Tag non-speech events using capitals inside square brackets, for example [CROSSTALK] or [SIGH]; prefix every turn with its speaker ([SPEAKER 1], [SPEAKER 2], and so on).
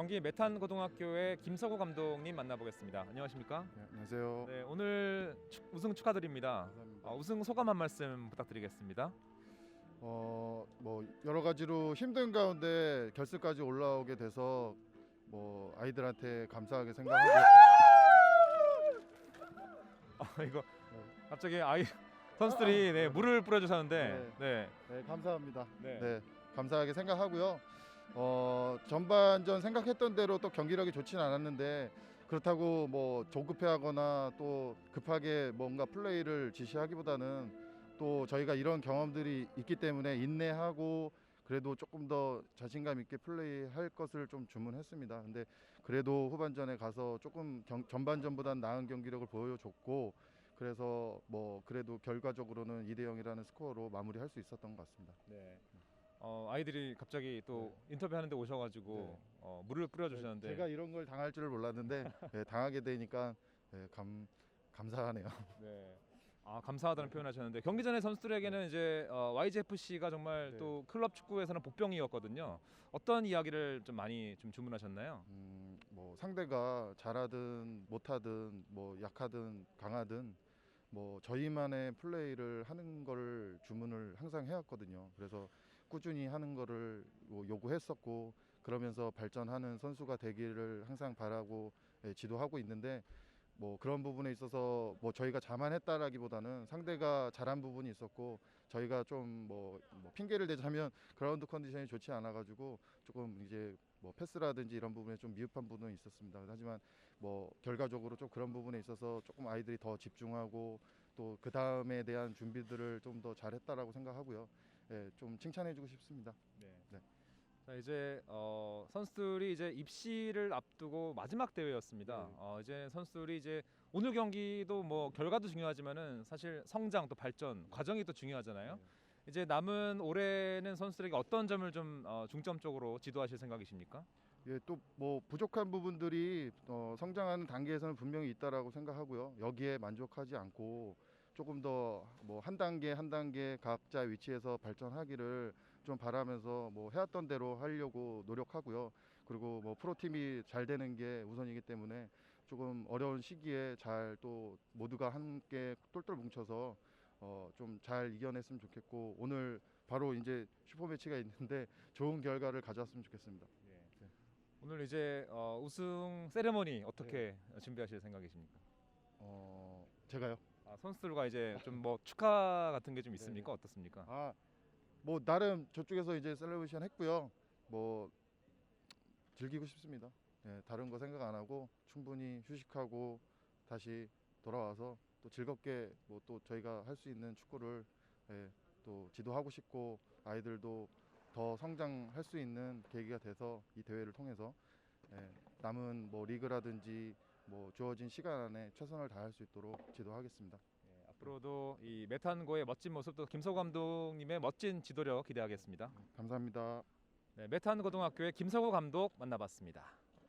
[SPEAKER 1] 경기 메탄 고등학교의 김서구 감독님 만나보겠습니다. 안녕하십니까?
[SPEAKER 2] 네, 안녕하세요.
[SPEAKER 1] 네, 오늘 축- 우승 축하드립니다.
[SPEAKER 2] 감사합니다.
[SPEAKER 1] 어, 우승 소감 한 말씀 부탁드리겠습니다.
[SPEAKER 2] 어, 뭐 여러 가지로 힘든 가운데 결승까지 올라오게 돼서 뭐 아이들한테 감사하게 생각하고
[SPEAKER 1] 아, 이거 갑자기 아이 선수들이 네, 물을 뿌려주셨는데 네,
[SPEAKER 2] 네, 감사합니다.
[SPEAKER 1] 네,
[SPEAKER 2] 네, 감사하게 생각하고요. 어, 전반전 생각했던 대로 또 경기력이 좋지는 않았는데 그렇다고 뭐 조급해하거나 또 급하게 뭔가 플레이를 지시하기보다는 또 저희가 이런 경험들이 있기 때문에 인내하고 그래도 조금 더 자신감 있게 플레이할 것을 좀 주문했습니다. 근데 그래도 후반전에 가서 조금 경, 전반전보다는 나은 경기력을 보여줬고 그래서 뭐 그래도 결과적으로는 2대 0이라는 스코어로 마무리할 수 있었던 것 같습니다.
[SPEAKER 1] 네. 어, 아이들이 갑자기 또 인터뷰하는데 오셔가지고
[SPEAKER 2] 네.
[SPEAKER 1] 어, 물을 뿌려주셨는데
[SPEAKER 2] 제가 이런 걸 당할 줄을 몰랐는데 [LAUGHS] 예, 당하게 되니까 예, 감 감사하네요. [LAUGHS]
[SPEAKER 1] 네. 아 감사하다는 표현하셨는데 경기 전에 선수들에게는 이제 어, YGFC가 정말
[SPEAKER 2] 네.
[SPEAKER 1] 또 클럽 축구에서는 복병이었거든요. 어떤 이야기를 좀 많이 좀 주문하셨나요?
[SPEAKER 2] 음, 뭐 상대가 잘하든 못하든 뭐 약하든 강하든 뭐 저희만의 플레이를 하는 거를 주문을 항상 해왔거든요. 그래서 꾸준히 하는 거를 뭐 요구했었고 그러면서 발전하는 선수가 되기를 항상 바라고 예, 지도하고 있는데 뭐 그런 부분에 있어서 뭐 저희가 자만했다라기보다는 상대가 잘한 부분이 있었고 저희가 좀뭐 핑계를 대자면 그라운드 컨디션이 좋지 않아 가지고 조금 이제 뭐 패스라든지 이런 부분에 좀 미흡한 부분은 있었습니다. 하지만 뭐 결과적으로 좀 그런 부분에 있어서 조금 아이들이 더 집중하고 또 그 다음에 대한 준비들을 좀 더 잘했다라고 생각하고요. 예, 좀 칭찬해주고 싶습니다.
[SPEAKER 1] 네.
[SPEAKER 2] 네.
[SPEAKER 1] 자 이제 어, 선수들이 이제 입시를 앞두고 마지막 대회였습니다.
[SPEAKER 2] 네.
[SPEAKER 1] 어, 이제 선수들이 이제 오늘 경기도 뭐 결과도 중요하지만은 사실 성장 또 발전 과정이 또 중요하잖아요.
[SPEAKER 2] 네.
[SPEAKER 1] 이제 남은 올해는 선수들에게 어떤 점을 좀 어, 중점적으로 지도하실 생각이십니까?
[SPEAKER 2] 예, 또 뭐 부족한 부분들이 어, 성장하는 단계에서는 분명히 있다라고 생각하고요. 여기에 만족하지 않고 조금 더 뭐 한 단계 한 단계 각자 위치에서 발전하기를 좀 바라면서 뭐 해왔던 대로 하려고 노력하고요. 그리고 뭐 프로팀이 잘 되는 게 우선이기 때문에 조금 어려운 시기에 잘 또 모두가 함께 똘똘 뭉쳐서 어, 좀 잘 이겨냈으면 좋겠고 오늘 바로 이제 슈퍼 매치가 있는데 [LAUGHS] 좋은 결과를 가져왔으면 좋겠습니다. 네.
[SPEAKER 1] 오늘 이제 어, 우승 세레머니 어떻게 준비하실 생각이십니까?
[SPEAKER 2] 어, 제가요.
[SPEAKER 1] 아, 선수들과 이제 좀 뭐 축하 같은 게좀
[SPEAKER 2] 네.
[SPEAKER 1] 있습니까? 어떻습니까?
[SPEAKER 2] 아, 뭐 나름 저쪽에서 이제 셀레브레이션 했고요. 뭐 즐기고 싶습니다. 예, 다른 거 생각 안 하고 충분히 휴식하고 다시 돌아와서 또 즐겁게 뭐 또 저희가 할 수 있는 축구를 예, 또 지도하고 싶고 아이들도 더 성장할 수 있는 계기가 돼서 이 대회를 통해서 예, 남은 뭐 리그라든지 뭐 주어진 시간 안에 최선을 다할 수 있도록 지도하겠습니다.
[SPEAKER 1] 예, 앞으로도 이 메탄고의 멋진 모습도 김서구 감독님의 멋진 지도력 기대하겠습니다.
[SPEAKER 2] 감사합니다.
[SPEAKER 1] 네, 메탄 고등학교의 김서구 감독 만나봤습니다.